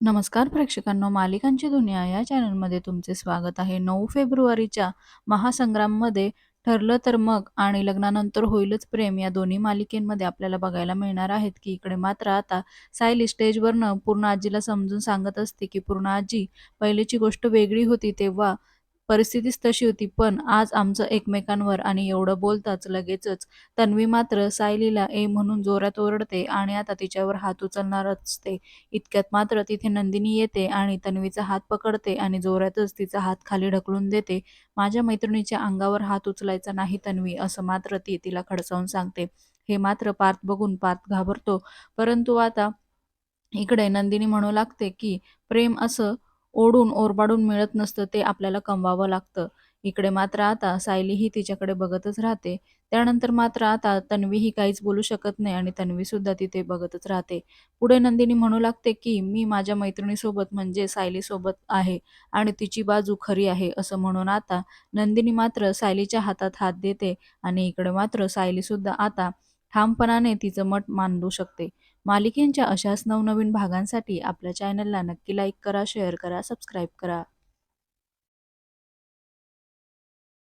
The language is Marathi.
नमस्कार प्रेक्षकांनो मालिकांची दुनिया या चॅनलमध्ये तुमचे स्वागत आहे. नऊ फेब्रुवारीच्या महासंग्राममध्ये ठरलं तर मग आणि लग्नानंतर होईलच प्रेम या दोन्ही मालिकेमध्ये आपल्याला बघायला मिळणार आहेत की इकडे मात्र आता सायली स्टेजवरनं पूर्ण आजीला समजून सांगत असते की पूर्ण आजी पहिलीची गोष्ट वेगळी होती तेव्हा परिस्थितीच तशी होती. पण आज आमचं एकमेकांवर आणि एवढं बोलताच लगेचच तन्वी मात्र सायलीला ए म्हणून जोरात ओरडते आणि आता तिच्यावर हात उचलणारच असते. इतक्यात मात्र तिथे नंदिनी येते आणि तन्वीचा हात पकडते आणि जोरातच तिचा हात खाली ढकलून देते. माझ्या मैत्रिणीच्या अंगावर हात उचलायचा नाही तन्वी असं मात्र ती तिला खडसावून सांगते. हे मात्र पार्थ बघून पार्थ घाबरतो. परंतु आता इकडे नंदिनी म्हणू लागते की प्रेम असं ओढून ओरबाडून मिळत नसतं ते आपल्याला कमवावं लागतं. इकडे मात्र आता सायलीही तिच्याकडे बघतच राहते. त्यानंतर मात्र आता तन्वीही काहीच बोलू शकत नाही आणि तन्वी सुद्धा तिथे बघतच राहते. पुढे नंदिनी म्हणू लागते की मी माझ्या मैत्रिणीसोबत म्हणजे सायलीसोबत आहे आणि तिची बाजू खरी आहे असं म्हणून आता नंदिनी मात्र सायलीच्या हातात हात देते आणि इकडे मात्र सायली सुद्धा आता ठामपणाने तिचं मत मांडू शकते. मालिकेंच्या अशाच नवनवीन भागांसाठी आपल्या चॅनलला नक्की लाईक करा शेअर करा सबस्क्राईब करा.